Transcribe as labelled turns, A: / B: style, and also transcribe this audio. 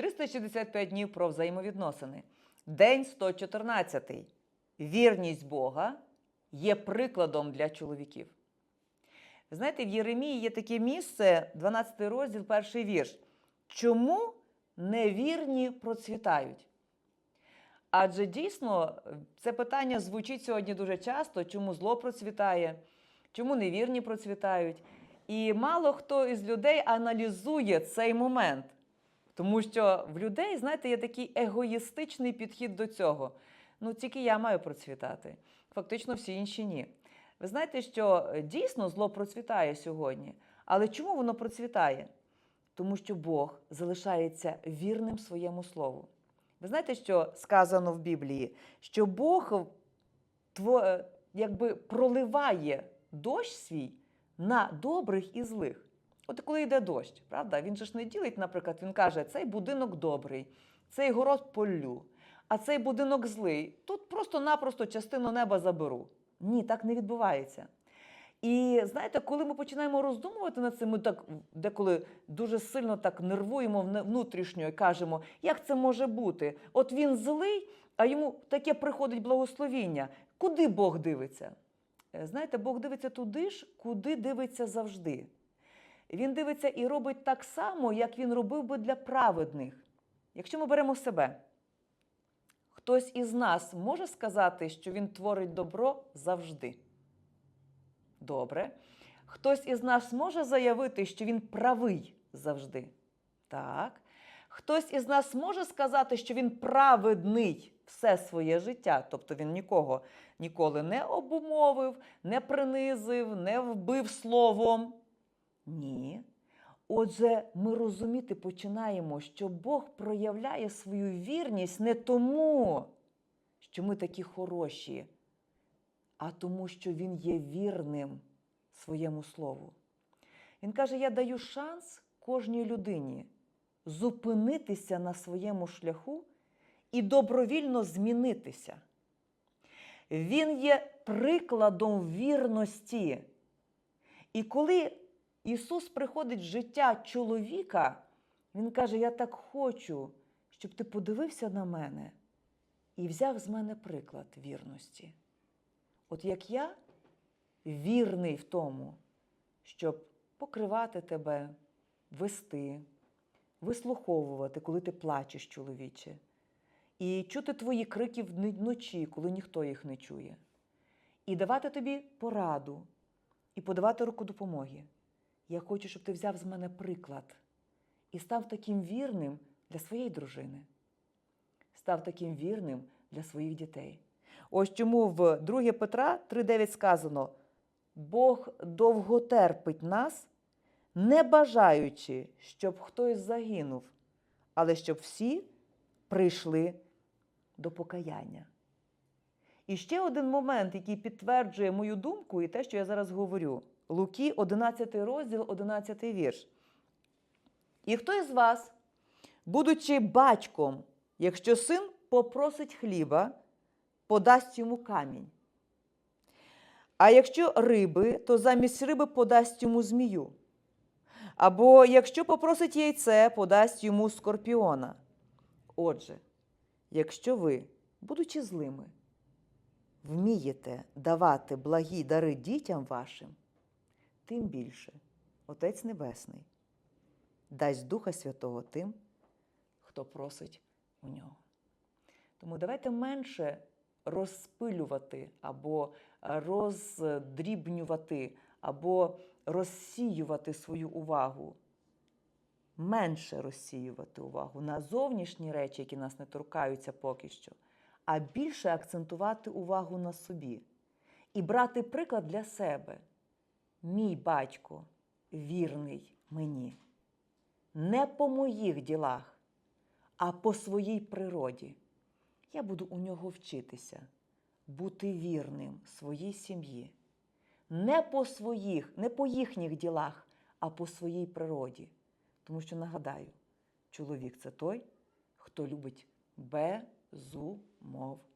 A: 365 днів про взаємовідносини. День 114. Вірність Бога є прикладом для чоловіків. Знаєте, в Єремії є таке місце, 12 розділ, перший вірш. Чому невірні процвітають? Адже дійсно це питання звучить сьогодні дуже часто, чому зло процвітає, чому невірні процвітають. І мало хто із людей аналізує цей момент. Тому що в людей, знаєте, є такий егоїстичний підхід до цього. Ну, тільки я маю процвітати. Фактично, всі інші ні. Ви знаєте, що е, дійсно зло процвітає сьогодні. Але чому воно процвітає? Тому що Бог залишається вірним своєму слову. Ви знаєте, що сказано в Біблії? Що Бог е, якби проливає дощ свій на добрих і злих. От коли йде дощ, правда? Він же ж не ділить, наприклад, він каже, цей будинок добрий, цей город полю, а цей будинок злий. Тут просто-напросто частину неба заберу. Ні, так не відбувається. І знаєте, коли ми починаємо роздумувати над цим, ми так деколи дуже сильно так нервуємо внутрішньо і кажемо, як це може бути? От він злий, а йому таке приходить благословіння. Куди Бог дивиться? Е, Знаєте, Бог дивиться туди ж, куди дивиться завжди. Він дивиться і робить так само, як він робив би для праведних. Якщо ми беремо себе, хтось із нас може сказати, що він творить добро завжди. Добре. Хтось із нас може заявити, що він правий завжди. Так. Хтось із нас може сказати, що він праведний все своє життя, тобто він нікого ніколи не обумовив, не принизив, не вбив словом. Ні. Отже, ми розуміти починаємо, що Бог проявляє свою вірність не тому, що ми такі хороші, а тому, що Він є вірним своєму слову. Він каже: Я даю шанс кожній людині зупинитися на своєму шляху і добровільно змінитися. Він є прикладом вірності. І коли Ісус приходить в життя чоловіка, Він каже: Я так хочу, щоб ти подивився на мене і взяв з мене приклад вірності. От як я вірний в тому, щоб покривати тебе, вести, вислуховувати, коли ти плачеш, чоловіче, і чути твої крики вночі, коли ніхто їх не чує, і давати тобі пораду, і подавати руку допомоги. Я хочу, щоб ти взяв з мене приклад і став таким вірним для своєї дружини, став таким вірним для своїх дітей. Ось чому в 2 Петра 3,9 сказано: Бог довго терпить нас, не бажаючи, щоб хтось загинув, але щоб всі прийшли до покаяння. І ще один момент, який підтверджує мою думку і те, що я зараз говорю. Луки, 11 розділ, 11 вірш. І хто із вас, будучи батьком, якщо син попросить хліба, подасть йому камінь. А якщо риби, то замість риби подасть йому змію. Або якщо попросить яйце, подасть йому скорпіона. Отже, якщо ви, будучи злими, вмієте давати благі дари дітям вашим, тим більше Отець Небесний дасть Духа Святого тим, хто просить у нього. Тому давайте менше розпилювати або роздрібнювати, або розсіювати свою увагу. Менше розсіювати увагу на зовнішні речі, які нас не торкаються поки що, а більше акцентувати увагу на собі і брати приклад для себе. Мій батько вірний мені. Не по моїх ділах, а по своїй природі. Я буду у нього вчитися, бути вірним своїй сім'ї. Не по своїх, не по їхніх ділах, а по своїй природі. Тому що нагадаю, чоловік це той, хто любить безумовно.